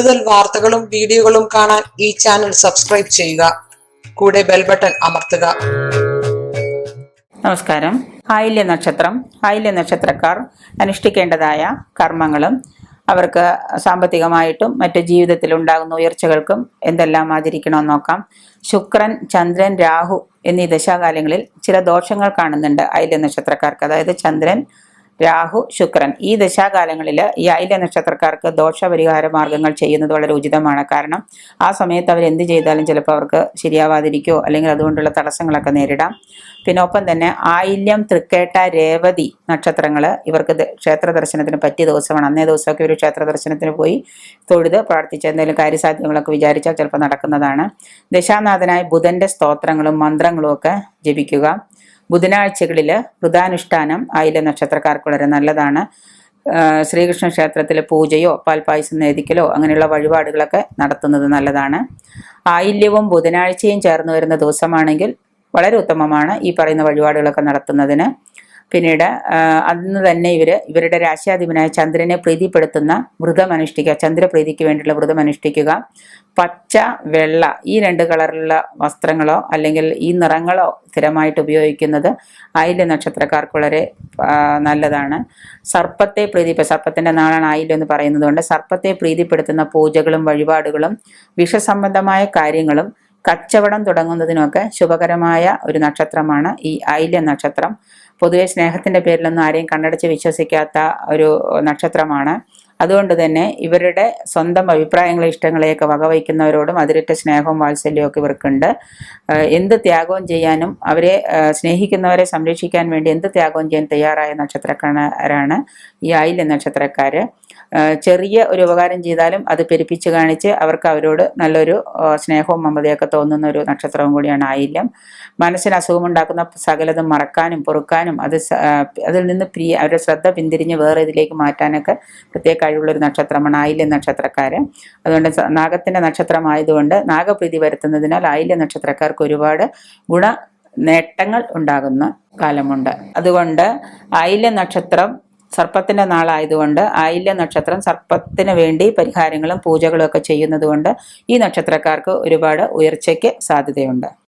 കൂടുതൽ വാർത്തകളും വീഡിയോകളും കാണാൻ ഈ ചാനൽ സബ്സ്ക്രൈബ് ചെയ്യുക. കൂടെ ബെൽ ബട്ടൺ അമർത്തുക. നമസ്കാരം. ആയില്യ നക്ഷത്രം. ആയില്യ നക്ഷത്രക്കാർ അനുഷ്ഠിക്കേണ്ടതായ കർമ്മങ്ങളും അവർക്ക് സാമ്പത്തികമായിട്ടും മറ്റു ജീവിതത്തിൽ ഉണ്ടാകുന്ന ഉയർച്ചകൾക്കും എന്തെല്ലാം ആചരിക്കണമെന്ന് നോക്കാം. ശുക്രൻ ചന്ദ്രൻ രാഹു എന്നീ ദശാകാലങ്ങളിൽ ചില ദോഷങ്ങൾ കാണുന്നുണ്ട് ആയില്യ നക്ഷത്രക്കാർക്ക്. അതായത് ചന്ദ്രൻ രാഹു ശുക്രൻ. ഈ ദശാകാലങ്ങളിൽ ഈ അയില നക്ഷത്രക്കാർക്ക് ദോഷപരിഹാര മാർഗങ്ങൾ ചെയ്യുന്നത് വളരെ ഉചിതമാണ്. കാരണം ആ സമയത്ത് അവർ എന്ത് ചെയ്താലും ചിലപ്പോൾ അവർക്ക് ശരിയാവാതിരിക്കോ അല്ലെങ്കിൽ അതുകൊണ്ടുള്ള തടസ്സങ്ങളൊക്കെ നേരിടാം. പിന്നെ ഒപ്പം തന്നെ ആയില്യം തൃക്കേട്ട രേവതി നക്ഷത്രങ്ങൾ ഇവർക്ക് ക്ഷേത്ര ദർശനത്തിന് പറ്റിയ ദിവസമാണ്. അന്നേ ദിവസമൊക്കെ ഒരു ക്ഷേത്ര ദർശനത്തിന് പോയി തൊഴുത് പ്രാർത്ഥിച്ച് എന്തെങ്കിലും കാര്യസാധ്യങ്ങളൊക്കെ വിചാരിച്ചാൽ ചിലപ്പോൾ നടക്കുന്നതാണ്. ദശാനാഥനായ ബുധന്റെ സ്തോത്രങ്ങളും മന്ത്രങ്ങളും ഒക്കെ ജപിക്കുക. ബുധനാഴ്ചകളിൽ വൃതാനുഷ്ഠാനം ആയില നക്ഷത്രക്കാർക്ക് വളരെ നല്ലതാണ്. ശ്രീകൃഷ്ണ ക്ഷേത്രത്തിലെ പൂജയോ പാൽപ്പായസം നേദിക്കലോ അങ്ങനെയുള്ള വഴിപാടുകളൊക്കെ നടത്തുന്നത് നല്ലതാണ്. ആയില്യവും ബുധനാഴ്ചയും ചേർന്ന് വരുന്ന ദിവസമാണെങ്കിൽ വളരെ ഉത്തമമാണ് ഈ പറയുന്ന വഴിപാടുകളൊക്കെ നടത്തുന്നതിന്. പിന്നീട് അന്ന് തന്നെ ഇവർ ഇവരുടെ രാശ്യാധിപനായ ചന്ദ്രനെ പ്രീതിപ്പെടുത്തുന്ന വ്രതം അനുഷ്ഠിക്കുക ചന്ദ്രപ്രീതിക്ക് വേണ്ടിയുള്ള വ്രതം അനുഷ്ഠിക്കുക പച്ച വെള്ള ഈ രണ്ട് കളറിലുള്ള വസ്ത്രങ്ങളോ അല്ലെങ്കിൽ ഈ നിറങ്ങളോ സ്ഥിരമായിട്ട് ഉപയോഗിക്കുന്നത് ആയില്യ നക്ഷത്രക്കാർക്ക് വളരെ നല്ലതാണ്. സർപ്പത്തെ പ്രീതി ഇപ്പം സർപ്പത്തിന്റെ നാളാണ് ആയില്യം എന്ന് പറയുന്നത് കൊണ്ട് സർപ്പത്തെ പ്രീതിപ്പെടുത്തുന്ന പൂജകളും വഴിപാടുകളും വിഷസംബന്ധമായ കാര്യങ്ങളും കച്ചവടം തുടങ്ങുന്നതിനൊക്കെ ശുഭകരമായ ഒരു നക്ഷത്രമാണ് ഈ ആയില്യ നക്ഷത്രം. പൊതുവെ സ്നേഹത്തിന്റെ പേരിലൊന്നും ആരെയും കണ്ണടച്ച് വിശ്വസിക്കാത്ത ഒരു നക്ഷത്രമാണ്. അതുകൊണ്ട് തന്നെ ഇവരുടെ സ്വന്തം അഭിപ്രായങ്ങളെ ഇഷ്ടങ്ങളെയൊക്കെ വകവയ്ക്കുന്നവരോടും അതിരിട്ട സ്നേഹവും വാത്സല്യവും ഒക്കെ ഇവർക്കുണ്ട്. എന്ത് ത്യാഗവും ചെയ്യാനും അവരെ സ്നേഹിക്കുന്നവരെ സംരക്ഷിക്കാൻ വേണ്ടി എന്ത് ത്യാഗവും ചെയ്യാൻ തയ്യാറായ നക്ഷത്രക്കാരാണ് ഈ ആയില്യ നക്ഷത്രക്കാർ ചെറിയ ഒരു ഉപകാരം ചെയ്താലും അത് പെരുപ്പിച്ച് കാണിച്ച് അവർക്ക് അവരോട് നല്ലൊരു സ്നേഹവും മമതയൊക്കെ തോന്നുന്ന ഒരു നക്ഷത്രവും കൂടിയാണ് ആയില്യം. മനസ്സിന് അസുഖമുണ്ടാക്കുന്ന സകലതും മറക്കാനും പൊറുക്കാനും അത് അതിൽ നിന്ന് പ്രിയ അവരുടെ ശ്രദ്ധ പിന്തിരിഞ്ഞ് വേറെ ഇതിലേക്ക് മാറ്റാനൊക്കെ പ്രത്യേക കഴിവുള്ളൊരു നക്ഷത്രമാണ് ആയില്യ നക്ഷത്രക്കാര്. അതുകൊണ്ട് നാഗത്തിന്റെ നക്ഷത്രമായതുകൊണ്ട് നാഗപ്രീതി വരുത്തുന്നതിനാൽ ആയില്യ നക്ഷത്രക്കാർക്ക് ഒരുപാട് ഗുണ നേട്ടങ്ങൾ ഉണ്ടാകുന്ന കാലമുണ്ട്. അതുകൊണ്ട് ആയില്യ നക്ഷത്രം സർപ്പത്തിന്റെ നാളായതുകൊണ്ട് ആയില്യ നക്ഷത്രം സർപ്പത്തിന് വേണ്ടി പരിഹാരങ്ങളും പൂജകളും ഒക്കെ ചെയ്യുന്നതുകൊണ്ട് ഈ നക്ഷത്രക്കാർക്ക് ഒരുപാട് ഉയർച്ചയ്ക്ക് സാധ്യതയുണ്ട്.